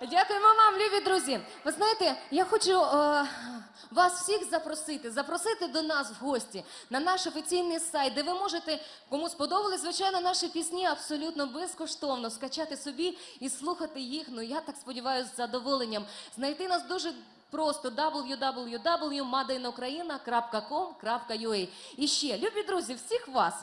Дякуємо вам, любі друзі. Ви знаєте, я хочу е, вас всіх запросити, запросити до нас в гості на наш офіційний сайт, де ви можете, кому сподобали, звичайно, наші пісні абсолютно безкоштовно скачати собі і слухати їх. Ну я так сподіваюся, з задоволенням. Знайти нас дуже. Просто www.madeinуkraina.com.ua І ще, любі друзі, всіх вас.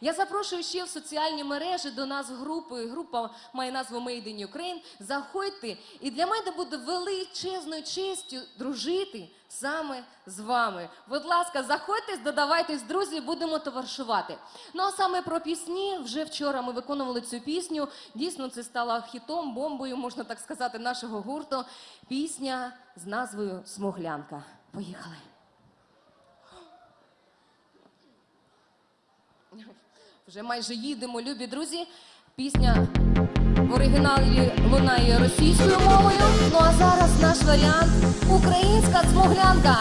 Я запрошую ще в соціальні мережі до нас групи. Група має назву Made in Ukraine. Заходьте, і для мене буде величезною честю дружити саме з вами. Будь ласка, заходьте, додавайтесь, друзі, будемо товаришувати. Ну а саме про пісні. Вже вчора ми виконували цю пісню. Дійсно, це стало хітом, бомбою, можна так сказати, нашого гурту. Пісня з назвою Смуглянка. Поїхали. Вже майже їдемо, любі друзі. Пісня в оригіналі лунає російською мовою. Ну а зараз наш варіант українська цмоглянка.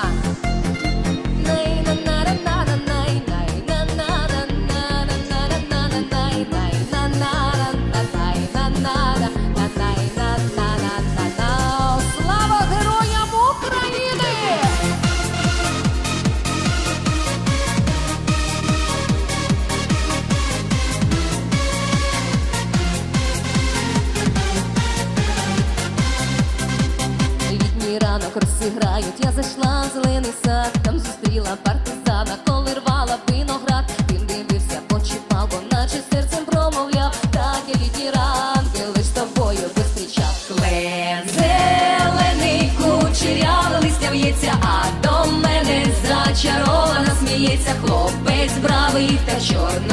Сад, там зустріла партизана, коли рвала виноград. Він дивився, почіпав, бо наче серцем промовляв, так і літні ранки, лиш тобою зустрічав. Клен зелений кучеряв, листя в'ється, а до мене зачарована сміється хлопець бравий та чорнобровий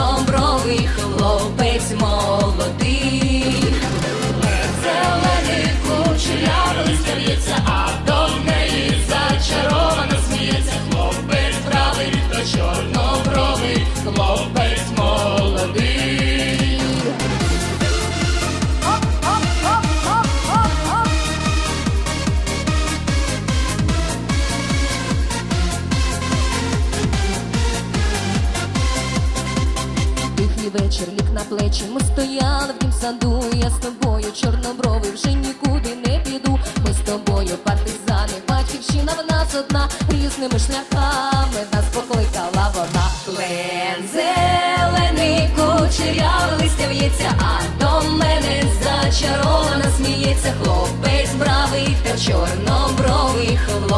вечір ліг на плечі, ми стояли в тім саду. Я з тобою, чорнобровий, вже нікуди не піду. Ми з тобою, партизани, батьківщина в нас одна, різними шляхами нас покликала вона. Клен зелений кучерявий листя в'ється, а до мене зачарована сміється хлопець бравий та чорнобровий хлопець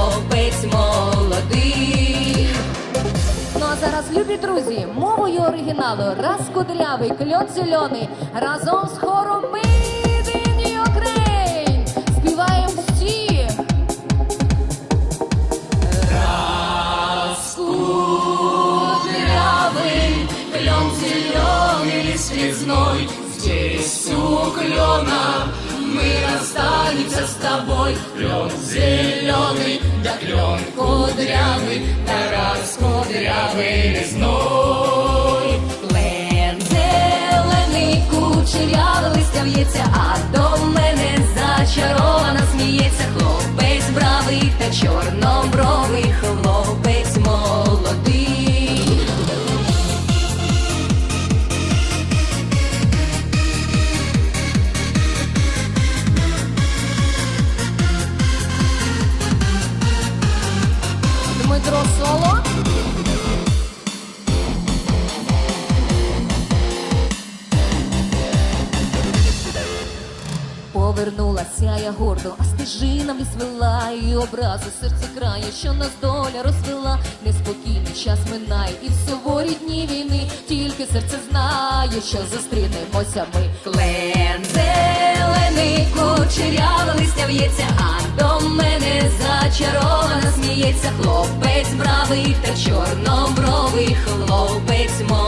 любі друзі, мовою оригіналу раз кудрявий, кльон зелений, разом з хором Made in Ukraine співаємо всі. Раз кудрявий, клен зеленый, лист резной, здесь у клена мы расстанемся с тобой. Клен зеленый, да клен кудрявый, да раз кудрявый лесной. Клен зелений, кучерявий листя в'ється, а до мене зачарована сміється хлопець бравий та чорнобровий хлопець Повернулася я гордо, а стежина в ліс і образу серце крає, що нас доля розвела, неспокійний час минає, і суворі дні війни тільки серце знає, що зустрінемося ми. Клен зелений кучеряве листя в'ється, а до мене зачарована сміється хлопець бравий та чорнобровий хлопець молодий.